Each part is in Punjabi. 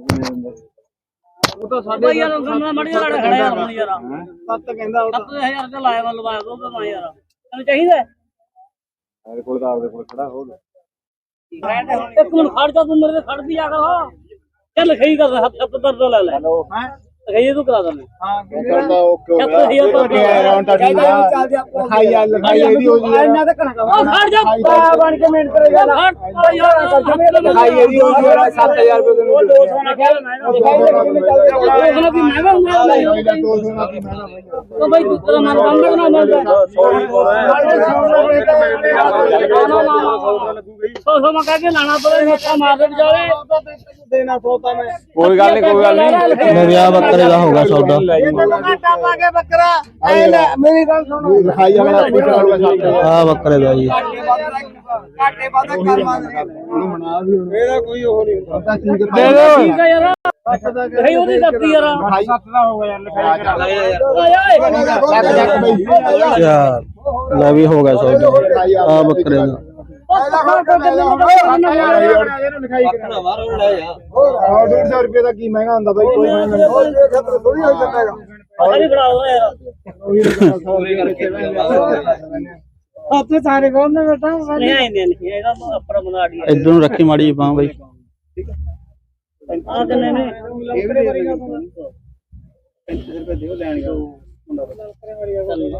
ਉਹ ਤਾਂ ਸਾਡੇ ਯਾਰ ਮੈਂ ਮੜੀ ਲੜ ਖੜਾ ਯਾਰ ਹੁਣ ਯਾਰ। ਸੱਤ ਕਹਿੰਦਾ ਉਹ 7000 ਤੇ। ਲਾਇਆ ਵਾ ਲਵਾਇਆ ਦੋ ਤਾਂ ਯਾਰ। ਤੈਨੂੰ ਚਾਹੀਦਾ ਹੈ? ਮੇਰੇ ਕੋਲ ਤਾਂ ਆਪਦੇ ਕੋਲ ਖੜਾ ਹੋ ਗਿਆ। ਇੱਕ ਮਿੰਟ ਖੜ ਜਾ ਤੂੰ ਮੇਰੇ ਤੇ ਖੜ ਵੀ ਜਾ ਕਰ। ਚੱਲ ਖਈ ਕਰ ਹੱਥ ਹੱਥ ਦਰਦ ਲੈ ਲੈ। ਹੈਲੋ। ਹਾਂ? ਖਈ ਤੂੰ ਕਰਾ ਦਨੇ ਹਾਂ ਕਰਦਾ ਓਕੇ ਹੋ ਗਿਆ। ਇਹ ਤਾਂ ਰਾਉਂਡ ਟੱਟੀ ਲਿਖਾਈ ਆ ਲਿਖਾਈ ਇਹਦੀ ਹੋ ਜੀ ਇਹਨਾਂ ਤੇ ਕਣਾ ਉਹ ਖੜ ਜਾ। ਬਣ ਕੇ ਮਿੰਟ ਕਰੇਗਾ ਲਿਖਾਈ ਇਹਦੀ ਹੋ ਜੀ 7000 ਰੁਪਏ ਦੇ ਉਹ 200 ਨਾ ਕਹਿ ਉਹ ਨਾ ਵੀ ਮੈਂ ਮੈਂ ਉਹ ਬਈ ਤੂੰ ਤੇਰਾ ਮਨ ਬੰਦ ਨਾ ਬੰਦ ਸੋ ਸੋ ਮੈਂ ਕਹਿ ਕੇ ਲਾਣਾ ਪਵੇ ਮੱਥਾ ਮਾਰ ਦੇ ਵਿਚਾਰੇ ਦੇਣਾ ਸੋਤਾ ਮੈਂ। ਕੋਈ ਗੱਲ ਨਹੀਂ ਕੋਈ ਗੱਲ ਨਹੀਂ ਮੇਰੇ ਵਿਆਹ ਬੱਕਰੇ ਦਾ ਹੋਗਾ ਸੌਦਾ। ਘਾਟਾ ਪਾ ਕੇ ਬੱਕਰਾ। ਐ ਲੈ ਮੇਰੀ ਗੱਲ ਸੁਣੋ। ਲਿਖਾਈ ਵਾਲਾ ਆਪੇ ਕਰਾਉਗਾ 7000 ਆ ਬੱਕਰੇ ਦਾ ਜੀ। ਘਾਟੇ ਵਾਦਾ ਕਰ ਮੰਗ ਮਨਾ ਵੀ ਇਹਦਾ ਕੋਈ ਉਹ ਨਹੀਂ ਹੁੰਦਾ। ਠੀਕ ਦੇ ਦਿਓ ਠੀਕ ਆ ਯਾਰ। ਖਈ ਉਹਦੀ ਕਰਤੀ ਯਾਰ। ਲਿਖਾਈ। 7 ਦਾ ਹੋ ਗਿਆ ਯਾਰ ਲਿਖਾਈ ਕਰਾ ਯਾਰ ਲੈ ਵੀ ਹੋ ਗਿਆ ਸੌਦਾ। ਆ। ਬੱਕਰੇ ਦਾ। ਹੋਰ 150 ਰੁਪਏ ਦਾ ਕੀ ਮਹਿੰਗਾ ਹੁੰਦਾ ਬਾਈ ਕੋਈ ਮਹਿੰਗਾ ਨਹੀਂ। ਥੋੜੀ ਹੋ ਜਾਂਦਾ ਹੈਗਾ। ਉੱਥੇ ਸਾਰੇ ਕੋਲ ਨੇ ਬੇਟਾ ਨਹੀਂ ਆయింਦੇ ਨਹੀਂ ਇਹਦਾ ਆਪਣਾ ਬਣਾ ਦੀ ਇਧਰ ਨੂੰ ਰੱਖੀ ਮਾੜੀ ਬਾਂਹ ਬਈ। ਆ। ਕਿੰਨੇ ਨੇ?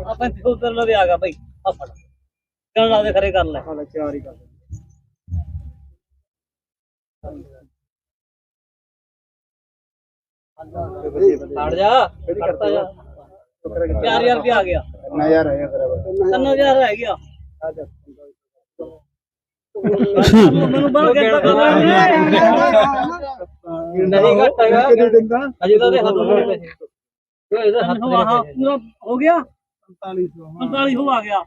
ਆਪਾਂ ਤੇ ਉਧਰ ਲਵੇ ਆ ਗਿਆ ਭਾਈ ਆਪਾਂ ਚੱਲ ਲਾ ਦੇ ਖਰੇ ਕਰ ਲੈ। ਚਾਰ ਹੀ ਕਰ ਹਟ ਜਾ ਹਟਦਾ ਜਾ। 4000 ਰੁਪਏ ਆ ਗਿਆ। ਨਾ ਯਾਰ ਤੇਰਾ ਬਸ 3000 ਰਹਿ ਗਿਆ। ਮੈਨੂੰ ਬੜਾ ਕਿੱਦਾਂ ਕਰ ਰਿਹਾ ਨਹੀਂ ਘੱਟ ਹੈਗਾ। ਕਿਹਦੇ ਦਿੰਦਾ ਅਜੇ ਤਾਂ ਦੇ ਹੱਥ ਨੂੰ ਪੈਸੇ ਇਹਦਾ ਹੱਥ ਪੂਰਾ ਹੋ ਗਿਆ। 4500 45 ਹੋ। ਆ ਗਿਆ।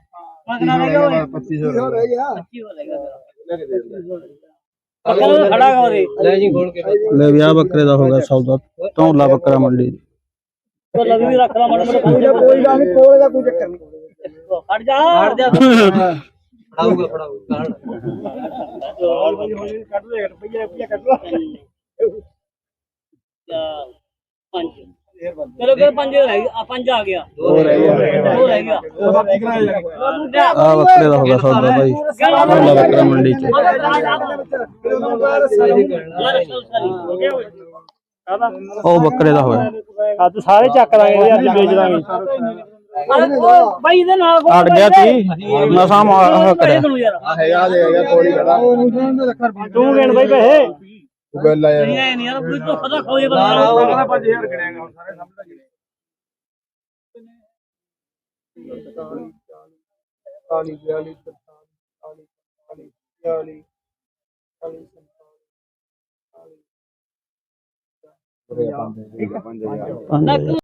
ਮੈਂ ਕਿਹਨਾਂ ਰਹਿ ਗਿਆ। ਓਏ 2500 ਰਹਿ ਗਿਆ 25 ਹੋ ਜਾਏਗਾ ਤੇਰਾ ਖੜਾ ਗਾ ਉਹਦੇ। ਲੈ ਜੀ ਖੋਲ ਕੇ। ਲੈ ਵਿਆਹ ਬੱਕਰੇ ਦਾ ਹੋਗਾ ਸੌਦਾ ਧੌਲਾ ਬੱਕਰਾ ਮੰਡੀ ਲੱਗ ਵੀ ਰੱਖ ਲਾ ਮਾੜਾ ਮਾੜਾ ਕੋਈ ਗੱਲ ਨਹੀਂ ਕੋਲੇ ਦਾ ਕੋਈ ਚੱਕਰ ਨਹੀਂ। ਹਟ ਜਾ। ਹਟ ਜਾ। ਆਊਗਾ ਫੜਾਊਗਾ ਕੱਢ ਲੈ ਰੁਪਈਆ ਰੁਪਈਆ ਕੱਢ ਲਾ। ਚਾਰ ਪੰਜ। ਚਲੋ ਫਿਰ ਪੰਜ ਰਹਿ ਗਏ ਆ ਪੰਜ ਆ ਗਿਆ। ਹੋ ਰਹਿ ਗਿਆ ਗਿਆ ਆ। ਬੱਕਰੇ ਦਾ ਹੋਗਾ ਸੌਦਾ ਭਾਈ ਧੌਲਾ ਬੱਕਰਾ ਮੰਡੀ ਚ। ਉਹ ਬੱਕਰੇ ਦਾ ਹੋਇਆ। ਅੱਜ ਸਾਰੇ ਚੱਕ ਲਾਂਗੇ ਅੱਜ ਵੇਚ ਦਾਂਗੇ। ਬਾਈ ਇਹਦੇ ਨਾਲ ਅੜ ਗਿਆ ਸੀ ਮਸਾਂ ਆਹ ਕਰਿਆ ਆ ਹੈਗਾ ਦੇ ਹੈਗਾ ਕੋਲੀ ਖੜਾ। ਤੂੰ ਗਿਣ ਬਈ ਪੈਸੇ। ਗੱਲ ਆ ਯਾਰ ਨਹੀਂ ਆਏ ਨਹੀਂ ਯਾਰ ਕੋਈ ਧੋਖਾ ਦਾ ਖੋਏ ਬੰਦਾ। 5000 ਗਿਣਿਆਗਾ ਹੁਣ ਸਾਰੇ ਸਾਹਮਣੇ ਗਿਣੇ 40 42 43 40 40 40 ਨੱਕ